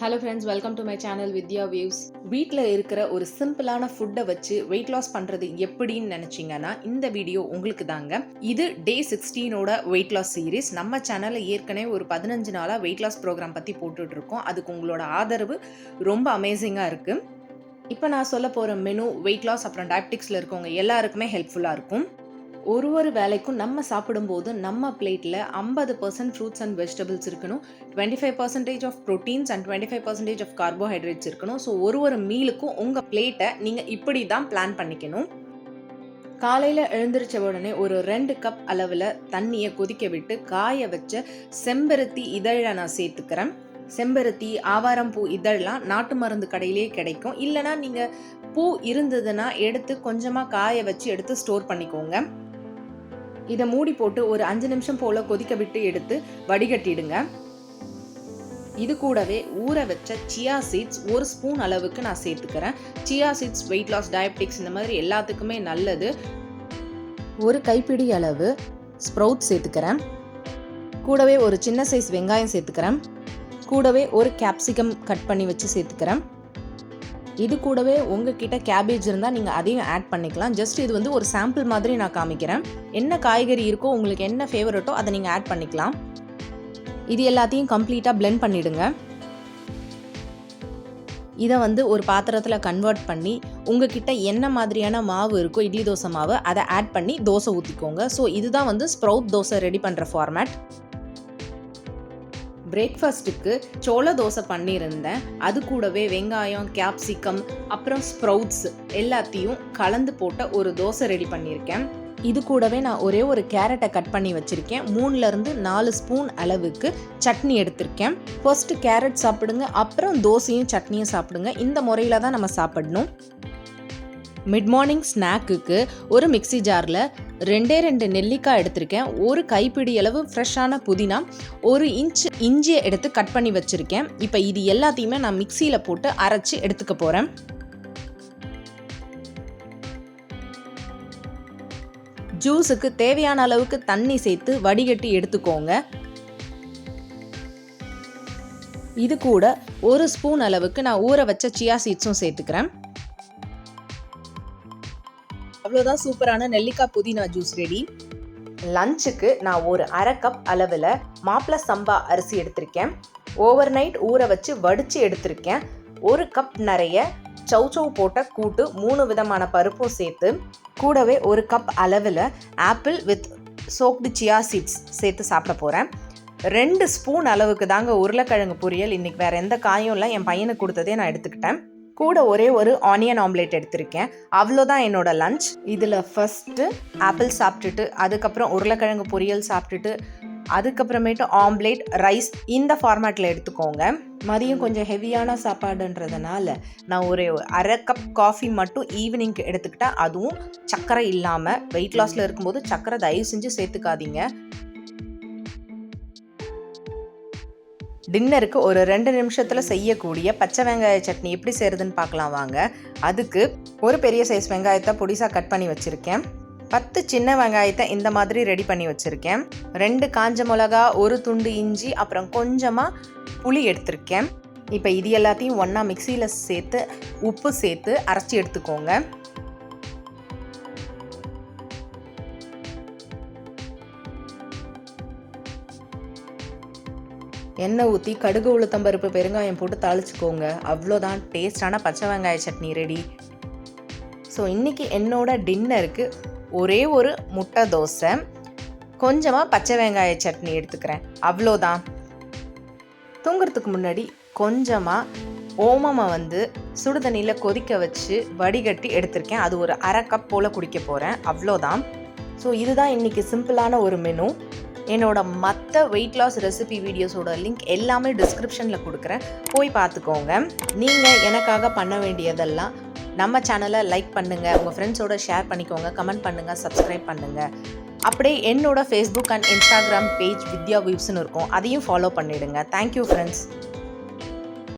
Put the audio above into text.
Hello friends welcome to my channel Vidya views வீட்டில் இருக்கிற ஒரு சிம்பிளான ஃபுட்டை வச்சு வெயிட் லாஸ் பண்ணுறது எப்படின்னு நினச்சிங்கன்னா இந்த வீடியோ உங்களுக்கு தாங்க. இது டே சிக்ஸ்டீனோட வெயிட் லாஸ் சீரீஸ் நம்ம சேனலில் ஏற்கனவே ஒரு பதினஞ்சு நாளாக வெயிட் லாஸ் ப்ரோக்ராம் பற்றி போட்டுட்ருக்கோம். அதுக்கு உங்களோட ஆதரவு ரொம்ப அமேசிங்காக இருக்குது இப்போ நான் சொல்ல போகிற மெனு வெயிட் லாஸ் அப்புறம் டயபெட்டிக்ஸில் இருக்கவங்க எல்லாருக்குமே ஹெல்ப்ஃபுல்லாக இருக்கும். ஒரு ஒரு வேலைக்கும் நம்ம சாப்பிடும்போது நம்ம பிளேட்டில் ஐம்பது பர்சன்ட் ஃப்ரூட்ஸ் அண்ட் வெஜிடபிள்ஸ் இருக்கணும் twenty five percentage of proteins and twenty five percentage of carbohydrates இருக்கணும். ஸோ ஒரு ஒரு மீலுக்கும் உங்கள் பிளேட்டை நீங்கள் இப்படி தான் பிளான் பண்ணிக்கணும். காலையில் எழுந்திரிச்ச உடனே ஒரு ரெண்டு கப் அளவில் தண்ணியை கொதிக்க விட்டு காய வச்ச செம்பருத்தி இதழை நான் சேர்த்துக்கிறேன். செம்பருத்தி ஆவாரம் பூ இதழ்லாம் நாட்டு மருந்து கடையிலேயே கிடைக்கும். இல்லைனா நீங்கள் பூ இருந்ததுன்னா எடுத்து கொஞ்சமாக காய வச்சு எடுத்து ஸ்டோர் பண்ணிக்கோங்க. இதை மூடி போட்டு ஒரு அஞ்சு நிமிஷம் போல கொதிக்க விட்டு எடுத்து வடிகட்டிடுங்க. இது கூடவே ஊற வச்ச சியா சீட்ஸ் ஒரு ஸ்பூன் அளவுக்கு நான் சேர்த்துக்கிறேன். Chia seeds weight loss diabetics இந்த மாதிரி எல்லாத்துக்குமே நல்லது. ஒரு கைப்பிடி அளவு ஸ்ப்ரவுட் சேர்த்துக்கிறேன். கூடவே ஒரு சின்ன சைஸ் வெங்காயம் சேர்த்துக்கிறேன். கூடவே ஒரு கேப்சிகம் கட் பண்ணி வச்சு சேர்த்துக்கிறேன். இது கூடவே உங்ககிட்ட கேபேஜ் இருந்தால் நீங்கள் அதையும் ஆட் பண்ணிக்கலாம். ஜஸ்ட் இது வந்து ஒரு சாம்பிள் மாதிரி நான் காமிக்கிறேன். என்ன காய்கறி இருக்கோ உங்களுக்கு என்ன ஃபேவரட்டோ அதை நீங்கள் ஆட் பண்ணிக்கலாம். இது எல்லாத்தையும் கம்ப்ளீட்டாக பிளெண்ட் பண்ணிடுங்க. இதை வந்து ஒரு பாத்திரத்தில் கன்வெர்ட் பண்ணி உங்ககிட்ட என்ன மாதிரியான மாவு இருக்கோ இட்லி தோசை மாவு அதை ஆட் பண்ணி தோசை ஊற்றிக்கோங்க ஸோ இதுதான் வந்து ஸ்ப்ரவுட் தோசை ரெடி பண்ணுற ஃபார்மேட் பிரேக்ஃபாஸ்ட்டுக்கு சோள தோசை பண்ணியிருந்தேன். அது கூடவே வெங்காயம் கேப்சிகம் அப்புறம் ஸ்ப்ரவுட்ஸ் எல்லாத்தையும் கலந்து போட்ட ஒரு தோசை ரெடி பண்ணியிருக்கேன். இது கூடவே நான் ஒரே ஒரு கேரட்டை கட் பண்ணி வச்சுருக்கேன். மூணுலேருந்து நாலு ஸ்பூன் அளவுக்கு சட்னி எடுத்திருக்கேன். ஃபர்ஸ்ட்டு கேரட் சாப்பிடுங்க அப்புறம் தோசையும் சட்னியும் சாப்பிடுங்க. இந்த முறையில் தான் நம்ம சாப்பிடணும். மிட் மார்னிங் ஸ்நாக்குக்கு ஒரு மிக்சி ஜாரில் ரெண்டே ரெண்டு நெல்லிக்காய் எடுத்திருக்கேன். ஒரு கைப்பிடி அளவு ஃப்ரெஷ்ஷான புதினா ஒரு இன்ச் இஞ்சியை எடுத்து கட் பண்ணி வச்சுருக்கேன். இப்போ இது எல்லாத்தையுமே நான் மிக்சியில் போட்டு அரைச்சி எடுத்துக்க போகிறேன் ஜூஸுக்கு தேவையான அளவுக்கு தண்ணி சேர்த்து வடிகட்டி எடுத்துக்கோங்க. இது கூட ஒரு ஸ்பூன் அளவுக்கு நான் ஊற வச்ச சியா சீட்ஸும் சேர்த்துக்கிறேன். அவ்வளோதான் சூப்பரான நெல்லிக்காய் புதினா ஜூஸ் ரெடி லஞ்சுக்கு நான் ஒரு அரை கப் அளவில் மாப்பிள சம்பா அரிசி எடுத்திருக்கேன். ஓவர் நைட் ஊற வச்சு வடித்து எடுத்திருக்கேன். ஒரு கப் நிறைய சௌச்சௌ போட்ட கூட்டு மூணு விதமான பருப்பும் சேர்த்து கூடவே ஒரு கப் அளவில் apple with soaked chia seeds சேர்த்து சாப்பிட போகிறேன் ரெண்டு ஸ்பூன் அளவுக்கு தாங்க உருளைக்கிழங்கு பொரியல். இன்றைக்கி வேறு எந்த காயும் இல்லை. என் பையனுக்கு கொடுத்ததே நான் எடுத்துக்கிட்டேன். கூட ஒரே ஒரு ஆனியன் ஆம்லேட் எடுத்திருக்கேன். அவ்வளோதான் என்னோட லஞ்ச் இதில் ஃபஸ்ட்டு ஆப்பிள் சாப்பிட்டுட்டு அதுக்கப்புறம் உருளைக்கிழங்கு பொரியல் சாப்பிட்டுட்டு அதுக்கப்புறமேட்டு ஆம்லேட் ரைஸ் இந்த ஃபார்மேட்டில் எடுத்துக்கோங்க. மதியம் கொஞ்சம் ஹெவியான சாப்பாடுன்றதுனால நான் ஒரு அரை கப் காஃபி மட்டும் ஈவினிங்க்கு எடுத்துக்கிட்டேன் அதுவும் சர்க்கரை இல்லாமல் வெயிட் லாஸில் இருக்கும்போது சர்க்கரை தயவு செஞ்சு சேர்த்துக்காதீங்க. டின்னருக்கு ஒரு ரெண்டு நிமிஷத்தில் செய்யக்கூடிய பச்சை வெங்காய சட்னி எப்படி செய்கிறதுன்னு பார்க்கலாம் வாங்க. அதுக்கு ஒரு பெரிய சைஸ் வெங்காயத்தை பொடிசாக கட் பண்ணி வச்சுருக்கேன். பத்து சின்ன வெங்காயத்தை இந்த மாதிரி ரெடி பண்ணி வச்சுருக்கேன். ரெண்டு காஞ்ச மிளகா ஒரு துண்டு இஞ்சி அப்புறம் கொஞ்சமாக புளி எடுத்திருக்கேன். இப்போ இது எல்லாத்தையும் ஒன்றா மிக்சியில் சேர்த்து உப்பு சேர்த்து அரைச்சி எடுத்துக்கோங்க. எண்ணெய் ஊற்றி கடுகு உளுத்தம்பருப்பு பெருங்காயம் போட்டு தாளிச்சுக்கோங்க. அவ்வளோதான். டேஸ்டான பச்சை வெங்காய சட்னி ரெடி ஸோ இன்றைக்கி என்னோட டின்னருக்கு ஒரே ஒரு முட்டை தோசை. கொஞ்சமாக பச்சை வெங்காய சட்னி எடுத்துக்கிறேன். அவ்வளோதான். தூங்குறதுக்கு முன்னாடி கொஞ்சமாக ஓமமாக வந்து சுடுதண்ணியில் கொதிக்க வச்சு வடிகட்டி எடுத்திருக்கேன். அது ஒரு அரை கப் போல் குடிக்க போகிறேன் அவ்வளோதான். ஸோ இதுதான் இன்றைக்கி சிம்பிளான ஒரு மெனு என்னோட மற்ற வெயிட் லாஸ் ரெசிபி வீடியோஸோட லிங்க் எல்லாமே டிஸ்கிரிப்ஷனில் கொடுக்குறேன். போய் பார்த்துக்கோங்க. நீங்கள் எனக்காக பண்ண வேண்டியதெல்லாம் நம்ம சேனலை லைக் பண்ணுங்கள் உங்கள் ஃப்ரெண்ட்ஸோட ஷேர் பண்ணிக்கோங்க. கமெண்ட் பண்ணுங்கள் சப்ஸ்கிரைப் பண்ணுங்கள் அப்படியே என்னோட Facebook and Instagram page Vidya வியூஸ்னு இருக்கும். அதையும் ஃபாலோ பண்ணிவிடுங்க தேங்க்யூ ஃப்ரெண்ட்ஸ்